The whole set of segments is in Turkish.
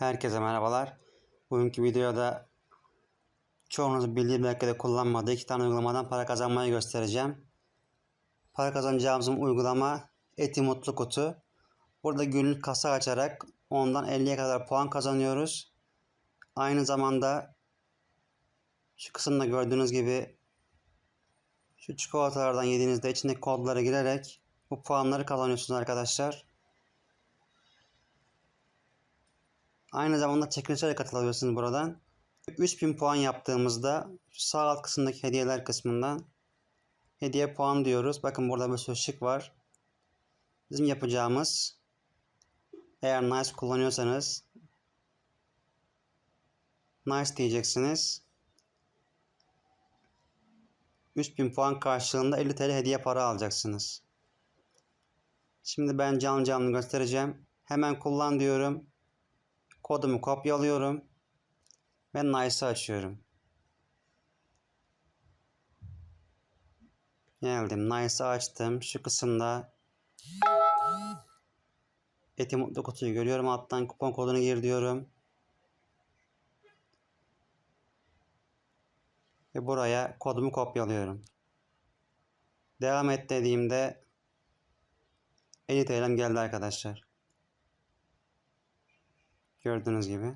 Herkese merhabalar. Bugünkü videoda çoğunuz bildiği belki de kullanmadığı iki tane uygulamadan para kazanmayı göstereceğim. Para kazanacağımız uygulama Eti Mutlu Kutu. Burada günlük kasa açarak ondan 50'ye kadar puan kazanıyoruz. Aynı zamanda şu kısımda gördüğünüz gibi şu çikolatalardan yediğinizde içindeki kodları girerek bu puanları kazanıyorsunuz arkadaşlar. Aynı zamanda çekilişe de katılabilirsiniz buradan. 3000 puan yaptığımızda sağ alt kısımdaki hediyeler kısmından hediye puan diyoruz. Bakın burada bir sürü var. Bizim yapacağımız eğer nice kullanıyorsanız nice diyeceksiniz. 3000 puan karşılığında 50 TL hediye para alacaksınız. Şimdi ben canlı canlı göstereceğim. Hemen kullan diyorum. Kodumu kopyalıyorum. Ve Nice'ı açıyorum. Geldim. Nice'ı açtım. Şu kısımda Eti Mutlu kutuyu görüyorum. Alttan kupon kodunu gir diyorum. Ve buraya kodumu kopyalıyorum. Devam et dediğimde 50 TL'm geldi arkadaşlar. Gördüğünüz gibi.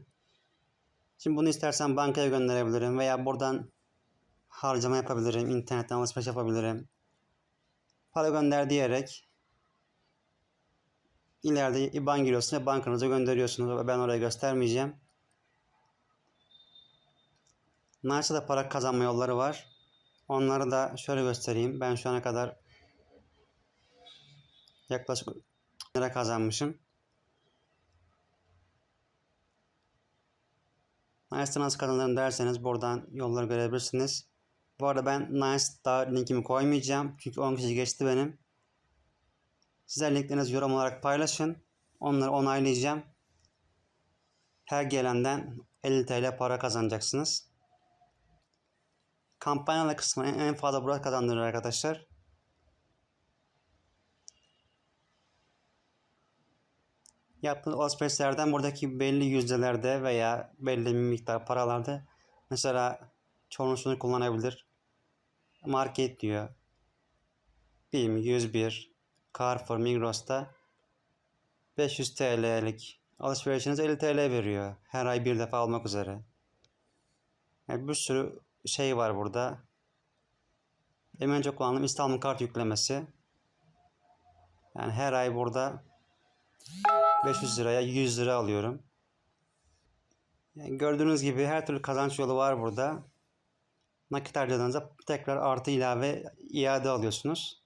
Şimdi bunu istersen bankaya gönderebilirim veya buradan harcama yapabilirim. internetten alışveriş yapabilirim. Para gönder diyerek ileride IBAN giriyorsunuz ve bankanıza gönderiyorsunuz. ve Ben oraya göstermeyeceğim. Nice'da da para kazanma yolları var. Onları da şöyle göstereyim. Ben şu ana kadar yaklaşık lira kazanmışım. Nice'da nasıl kazanırım derseniz buradan yolları görebilirsiniz. Bu arada ben Nice'da linkimi koymayacağım. Çünkü 10 kişi geçti benim. Sizler linklerinizi yorum olarak paylaşın. Onları onaylayacağım. Her gelenden 50 TL para kazanacaksınız. Kampanyalı kısmı en fazla burada kazandırır arkadaşlar. Yaptığınız alışverişlerden buradaki belli yüzdelerde veya belli bir miktar paralarda mesela çoğunuz şunu kullanabilir. Market diyor. BİM 101, Carrefour, Migros'ta 500 TL'lik alışverişiniz 50 TL veriyor. Her ay bir defa almak üzere. Yani bir sürü şey var burada. Benim en çok kullandığım İstanbul kart yüklemesi. Yani her ay burada 500 liraya 100 lira alıyorum. Yani gördüğünüz gibi her türlü kazanç yolu var burada. Nakit harcadığınızda tekrar artı ilave iade alıyorsunuz.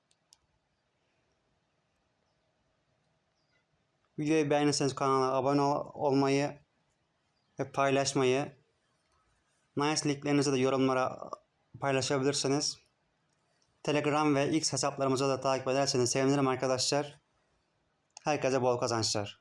Videoyu beğenirseniz kanala abone ol- olmayı ve paylaşmayı, Nice linklerinizi de yorumlara paylaşabilirsiniz. Telegram ve X hesaplarımızı da takip ederseniz sevinirim arkadaşlar. Herkese bol kazançlar.